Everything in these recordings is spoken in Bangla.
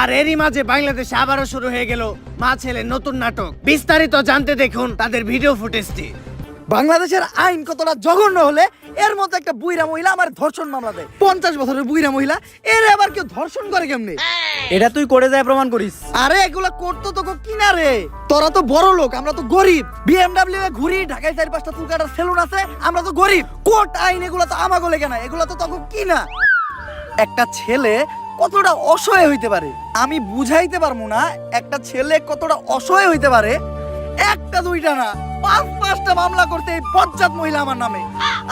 আর এরই মাঝে বাংলাদেশে আবারও শুরু হয়ে গেল মা ছেলের নতুন নাটক। বিস্তারিত জানতে দেখুন তাদের ভিডিও ফুটেজটি। বাংলাদেশের আইন কতটা জঘন্য হলে এর মতো একটা বুইরা মহিলা আমার ধর্ষণ মামলা দেয়। পঞ্চাশ বছরের বুইরা মহিলা এর আবার কেউ ধর্ষণ করে কেমনে? এটা তুই করে যায় প্রমাণ করিস। আরে এগুলা করতো তোকে কিনা রে তোরা তো বড় লোক আমরা তো গরিব। বিএমডাব্লিউ এ ঘুরি ঢাকায় চার পাঁচটা চুল কাটার সেলুন আছে আমরা তো গরিব। কোর্ট আইন এগুলো তো আমাগো লেগে না এগুলো তো তখন কিনা? একটা ছেলে কতটা অসহায় হইতে পারে? আমি বুঝাইতে পারব না একটা ছেলে কতটা অসহায় হইতে পারে। একটা দুইটা না পাঁচ পাঁচটা মামলা করতে এই পঞ্চায়েত মহিলা আমার নামে।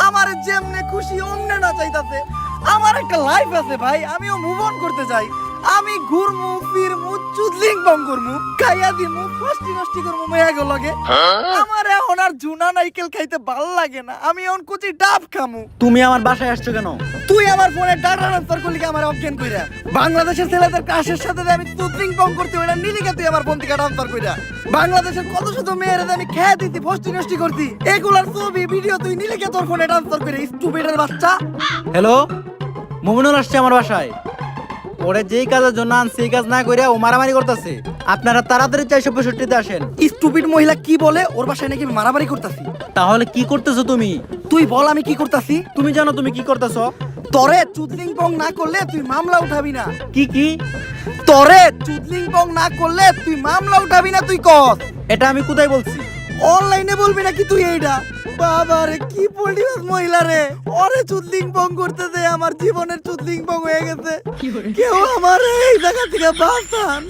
আমার যেমনে খুশি অমনে না চাইতাছে। আমার একটা লাইফ আছে ভাই আমিও মুভ অন করতে চাই। আমি ঘুরমু ফিরমু চুদলিং বং করমু খাইয়া দিমু ফষ্টি নষ্টি করমু মেয়া লগে। আমার এখন আর জুনা নাইকেল খাইতে ভালো লাগে না। আমি এখন কুচি ডাব খামু। তুমি আমার বাসায় আসছো কেন? তুই আমার ফোনে ডাটা ট্রান্সফার করলি কি আমার অজ্ঞান কইরা? বাংলাদেশের ছেলেদের কাশের সাথে আমি তুতলিং বং করতে ওইটা নিলি কে তুই আমার ফোন থেকে ট্রান্সফার কইরা? বাংলাদেশের কত শত মেয়েরা আমি খেয়ে দিতি ফষ্টি নষ্টি করতি এগুলার ছবি ভিডিও তুই নিলি কে তোর ফোনে ট্রান্সফার করে স্টুপিডের বাচ্চা? হ্যালো মুমিনুল আসছে আমার বাসায়। ওরে যেই কাজের জন্য আন সেই কাজ না করে ও মারামারি করতেছে। আপনারা তাড়াতাড়ি চারশো পঁয়ষট্টিতে আসেন। স্টুপিড মহিলা কি বলে? ওর বাসায় নাকি আমি মারামারি করতাছি। তাহলে কি করতেছো তুমি? তুই বল আমি কি করতাছি। তুমি জানো তুমি কি করতেছো? তরে চুদলিং পং না করলে তুই মামলা উঠাবি না। কি কি? তরে চুদলিং পং না করলে তুই মামলা উঠাবি না তুই কর এটা আমি কোথায় বলছি? অনলাইনে বলবি নাকি তুই এইটা বাবা রে কি পল্টিবাস মহিলা রে? ওরে চুদলিং পং করতে দে আমার জীবনের চুদলিং পং হয়ে গেছে। কেউ আমার এই জায়গা থেকে বাঁচান।